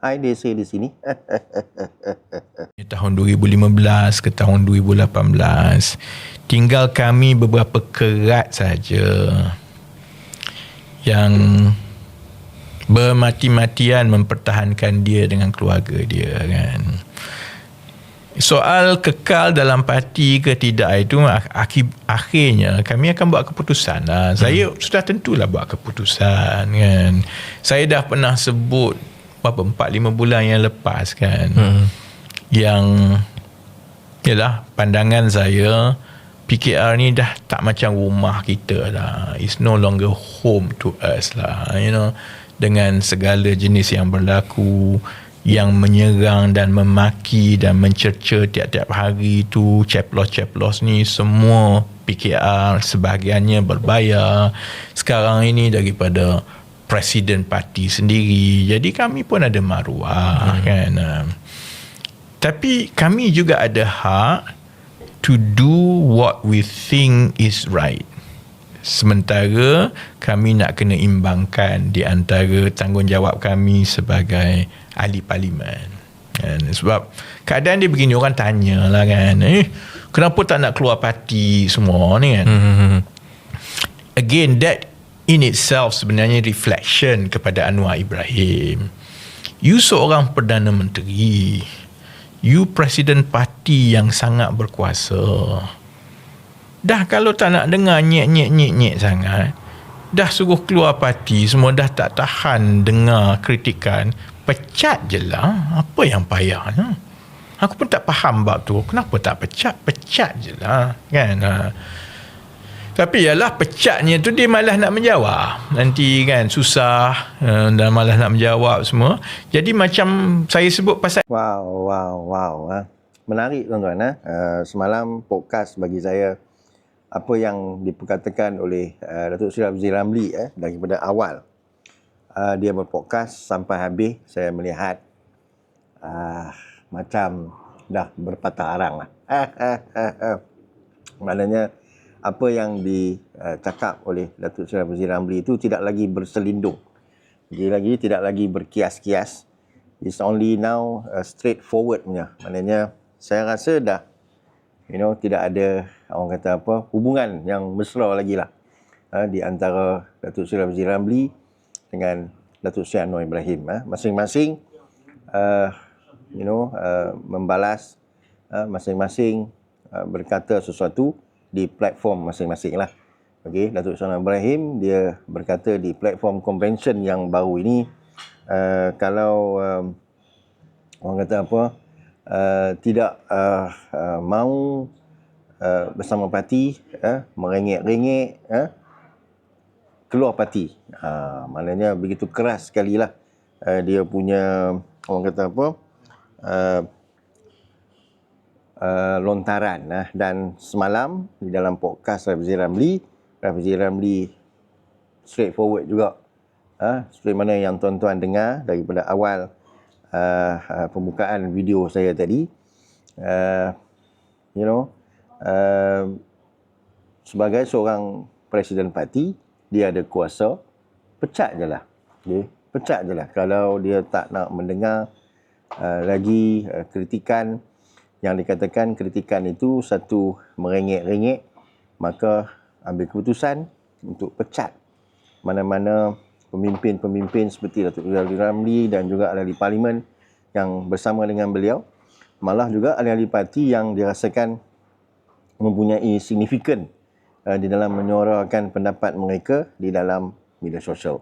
I di sini. tahun 2015 ke tahun 2018 tinggal kami beberapa kerat saja yang bermati-matian mempertahankan dia dengan keluarga dia kan soal kekal dalam parti ke tidak itu akhir, akhirnya kami akan buat keputusan lah. saya hmm. sudah tentulah buat keputusan kan saya dah pernah sebut berapa 4 5 bulan yang lepas kan. Hmm. yang yalah pandangan saya PKR ni dah tak macam rumah kita lah. It's no longer home to us lah you know. Dengan segala jenis yang berlaku yang menyerang dan memaki dan mencerca tiap-tiap hari tu ceplos-ceplos ni semua PKR sebahagiannya berbayar. Sekarang ini daripada presiden parti sendiri. Jadi kami pun ada maruah hmm. kan. Um, tapi kami juga ada hak to do what we think is right. Sementara kami nak kena imbangkan di antara tanggungjawab kami sebagai ahli parlimen. Kan? Sebab keadaan dia begini orang tanya lah kan. Eh, kenapa tak nak keluar parti semua ni kan? Hmm. Again, that in itself sebenarnya reflection kepada Anwar Ibrahim. You seorang Perdana Menteri. You Presiden Parti yang sangat berkuasa. Dah kalau tak nak dengar nyek-nyek-nyek-nyek sangat, dah suruh keluar parti, semua dah tak tahan dengar kritikan, pecat je lah. Apa yang payah? Ha? Aku pun tak faham bab tu. Kenapa tak pecat? Pecat je lah. Kan? Ha. Tapi ialah pecatnya tu dia malah nak menjawab. Nanti kan susah uh, dan malah nak menjawab semua. Jadi macam saya sebut pasal Wow, wow, wow. Ha. Menarik tuan-tuan. Ha. Uh, semalam podcast bagi saya apa yang diperkatakan oleh uh, Datuk Seri Abzir Ramli eh, daripada awal. Uh, dia berpodcast sampai habis saya melihat uh, macam dah berpatah arang lah. Maknanya apa yang dicakap oleh Datuk Seri Abdul Ramli itu tidak lagi berselindung. Jadi lagi tidak lagi berkias-kias. It's only now uh, straightforward punya. Maknanya saya rasa dah you know tidak ada orang kata apa hubungan yang mesra lagi lah uh, di antara Datuk Seri Abdul Ramli dengan Datuk Seri Anwar Ibrahim. Uh. Masing-masing uh, you know uh, membalas uh, masing-masing uh, berkata sesuatu di platform masing-masing lah. Okay, Datuk Sana Ibrahim dia berkata di platform convention yang baru ini uh, kalau um, orang kata apa uh, tidak uh, uh, mau uh, bersama parti uh, merengek-rengek uh, keluar parti. Uh, maknanya begitu keras sekali lah uh, dia punya orang kata apa uh, uh, lontaran uh, dan semalam di dalam podcast Rafizi Ramli Rafizi Ramli straightforward juga uh, seperti mana yang tuan-tuan dengar daripada awal uh, uh, pembukaan video saya tadi uh, you know uh, sebagai seorang presiden parti dia ada kuasa pecat je lah okay? pecat je lah. Kalau dia tak nak mendengar uh, lagi uh, kritikan yang dikatakan kritikan itu satu merengek-rengek maka ambil keputusan untuk pecat mana-mana pemimpin-pemimpin seperti Datuk Rizal Ramli dan juga ahli parlimen yang bersama dengan beliau malah juga ahli-ahli parti yang dirasakan mempunyai signifikan uh, di dalam menyuarakan pendapat mereka di dalam media sosial.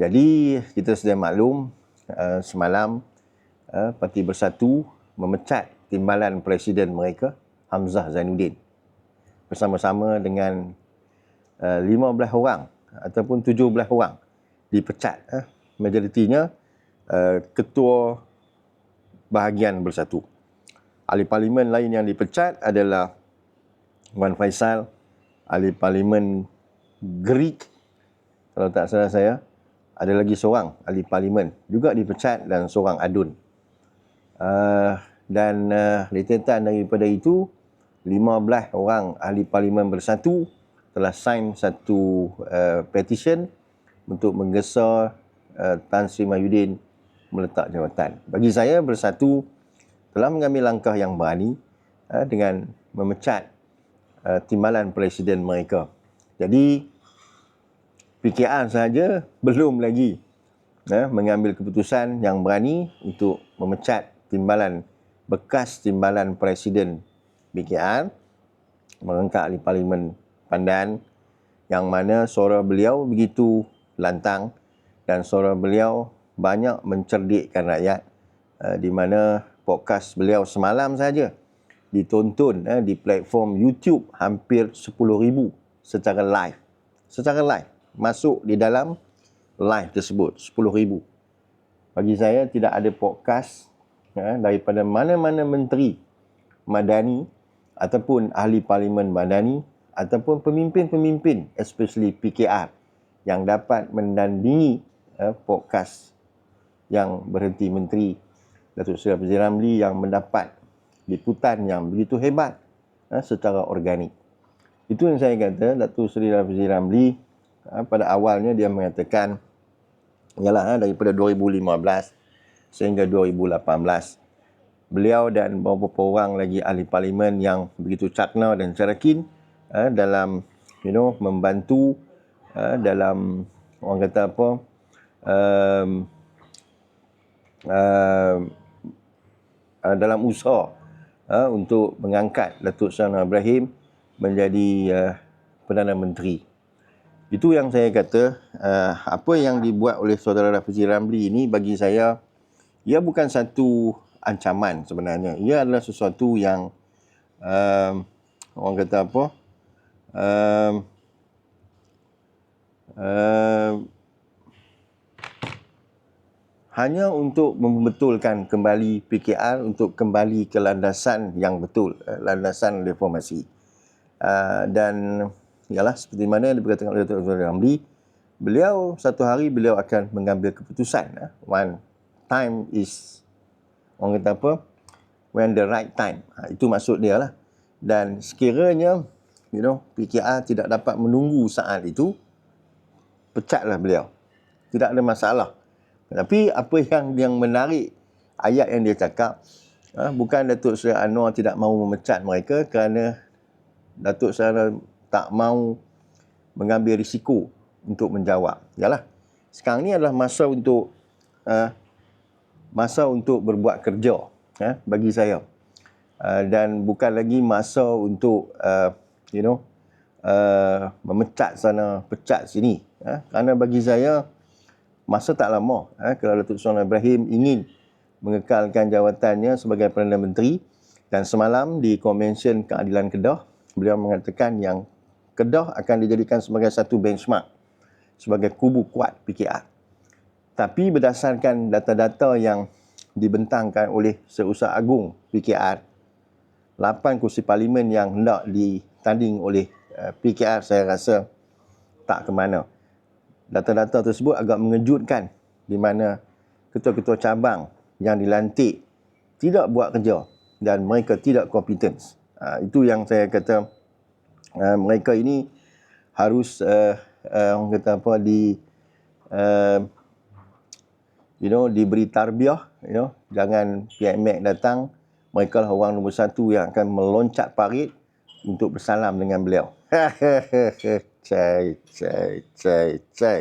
Jadi kita sudah maklum uh, semalam uh, Parti Bersatu memecat timbalan presiden mereka Hamzah Zainuddin. Bersama-sama dengan uh, 15 orang ataupun 17 orang dipecat eh. majoritinya uh, ketua bahagian bersatu. Ahli parlimen lain yang dipecat adalah Wan Faisal ahli parlimen Greek kalau tak salah saya ada lagi seorang ahli parlimen juga dipecat dan seorang adun. Uh, dan uh, rentetan daripada itu 15 orang ahli parlimen bersatu telah sign satu uh, petition untuk menggesa uh, Tan Sri Mahyudin meletak jawatan. Bagi saya bersatu telah mengambil langkah yang berani uh, dengan memecat uh, timbalan presiden mereka. Jadi PKR sahaja belum lagi uh, mengambil keputusan yang berani untuk memecat timbalan bekas timbalan presiden PKR merengkak ahli parlimen Pandan yang mana suara beliau begitu lantang dan suara beliau banyak mencerdikkan rakyat uh, di mana podcast beliau semalam saja ditonton uh, di platform YouTube hampir 10,000 secara live. Secara live masuk di dalam live tersebut 10,000. Bagi saya tidak ada podcast uh, daripada mana-mana menteri madani ataupun ahli parlimen madani ataupun pemimpin-pemimpin especially PKR yang dapat mendandingi uh, podcast yang berhenti menteri Datuk Seri Abdul Ramli yang mendapat liputan yang begitu hebat uh, secara organik. Itu yang saya kata Datuk Seri Abdul Ramli uh, pada awalnya dia mengatakan ialah daripada 2015 sehingga 2018 beliau dan beberapa orang lagi ahli parlimen yang begitu cakna dan cerakin uh, dalam you know membantu uh, dalam orang kata apa um, uh, uh, dalam usaha uh, untuk mengangkat Datuk Seri Ibrahim menjadi uh, Perdana Menteri. Itu yang saya kata uh, apa yang dibuat oleh saudara Rafizi Ramli ini bagi saya ia bukan satu ancaman sebenarnya. Ia adalah sesuatu yang um, orang kata apa? Um, um, hanya untuk membetulkan kembali PKR untuk kembali ke landasan yang betul, eh, landasan reformasi. Uh, dan ialah seperti mana yang diberkatakan oleh Dr. Ramli, beliau satu hari beliau akan mengambil keputusan. Uh, one time is orang kata apa when the right time. Ha, itu maksud dia lah. Dan sekiranya you know PKR tidak dapat menunggu saat itu pecatlah beliau. Tidak ada masalah. Tapi apa yang yang menarik ayat yang dia cakap ha, bukan Datuk Seri Anwar tidak mahu memecat mereka kerana Datuk Seri Anwar tak mahu mengambil risiko untuk menjawab. Yalah. Sekarang ni adalah masa untuk uh, masa untuk berbuat kerja eh, bagi saya. Uh, dan bukan lagi masa untuk uh, you know uh, memecat sana pecat sini eh, kerana bagi saya masa tak lama eh, kalau Datuk Seri Ibrahim ingin mengekalkan jawatannya sebagai Perdana Menteri dan semalam di Konvensyen Keadilan Kedah beliau mengatakan yang Kedah akan dijadikan sebagai satu benchmark sebagai kubu kuat PKR tapi berdasarkan data-data yang dibentangkan oleh Seusaha Agung PKR, 8 kursi parlimen yang hendak ditanding oleh uh, PKR saya rasa tak ke mana. Data-data tersebut agak mengejutkan di mana ketua-ketua cabang yang dilantik tidak buat kerja dan mereka tidak kompeten. Uh, itu yang saya kata uh, mereka ini harus uh, uh, orang kata apa di uh, you know diberi tarbiyah you know jangan PMX datang mereka lah orang nombor satu yang akan meloncat parit untuk bersalam dengan beliau cai cai cai cai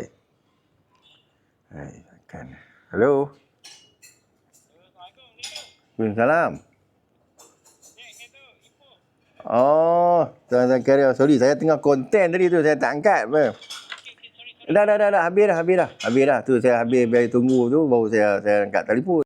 hai akan hello Waalaikumsalam. Oh, tuan-tuan carrier. Sorry, saya tengah konten tadi tu. Saya tak angkat. Apa. Dah, dah, dah, dah. Habis dah, habis dah. Habis dah. Tu saya habis biar tunggu tu baru saya saya angkat telefon.